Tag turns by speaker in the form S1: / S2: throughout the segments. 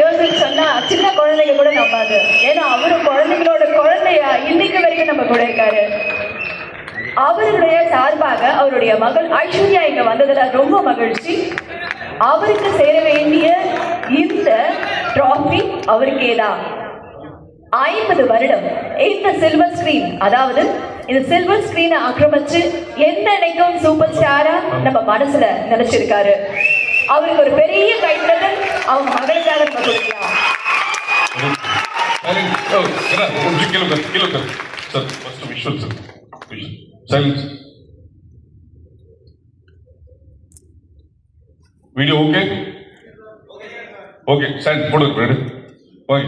S1: Years சொன்னா சின்ன குழந்தைங்க கூட நம்பாது. ஏன்னா அவரு குழந்தைங்களோட குழந்தையா இன்னைக்கு வரைக்கும் நம்ம கூட இருக்காரு. அவருடைய சார்பாக அவருடைய மகள் ஐஸ்வர்யா இங்க வந்ததுல ரொம்ப மகிழ்ச்சி. அவருக்கு சேர வேண்டிய இந்த டிராஃபி அவருக்கே தான் ஐம்பது வருடம். இந்த சில்வர் ஸ்கிரீன் அதாவது இந்த சில்வர் ஸ்கிரீனை ஆக்கிரமிச்சு என்னைக்கும் சூப்பர் ஸ்டாரா நம்ம மனசுல நினைச்சிருக்காரு. அவருக்கு ஒரு பெரிய கைத்தட்டல் அவங்க மகளுக்காக நம்ம கொடுக்கலாம்
S2: வீடியோ ஓகே ஓகே சார் போடுங்க okay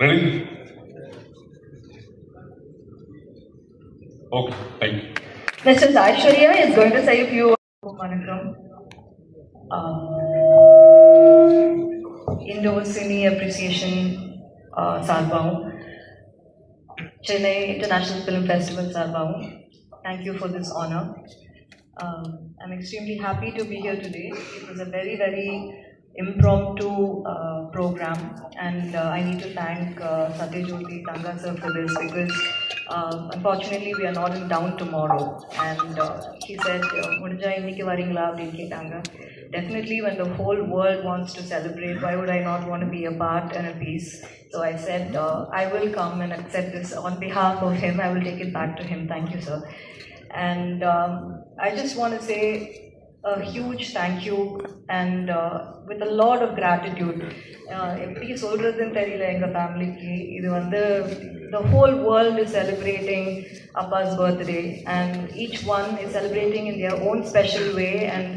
S2: Ready? Okay, thank you.
S1: Mr. Aishwarya is going to say a few monochrome. Uh, Indo-Sunni appreciation uh, Sarbaon. Chennai International Film Festival Sarbaon. Thank you for this honor. Uh, I'm extremely happy to be here today. It was a very, very impromptu uh, program and uh, I need to thank uh, Satyajyoti Tanga sir for this because uh, unfortunately we are not in town tomorrow and uh, he said முடிஞ்சா இன்னைக்கு வரீங்களா அப்படின்னு கேட்டாங்க definitely when the whole world wants to celebrate why would I not want to be a part and a piece so I said uh, I will come and accept this on behalf of him I will take it back to him thank you sir and um, I just want to say a huge thank you and uh, with a lot of gratitude uh, எப்படி சொல்றதுன்னு தெரியல எங்க ஃபேமிலிக்கு இது வந்து the whole world is celebrating Appa's birthday and each one is celebrating in their own special way and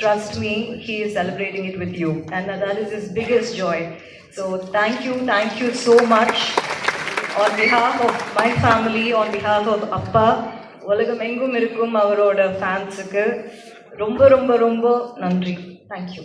S1: trust me he is celebrating it with you and that is his biggest joy so thank you thank you so much on behalf of my family on behalf of அப்பா உலகம் எங்கும் இருக்கும் அவரோட ஃபேன்ஸுக்கு ரொம்ப ரொம்ப ரொம்ப நன்றி. தேங்க்யூ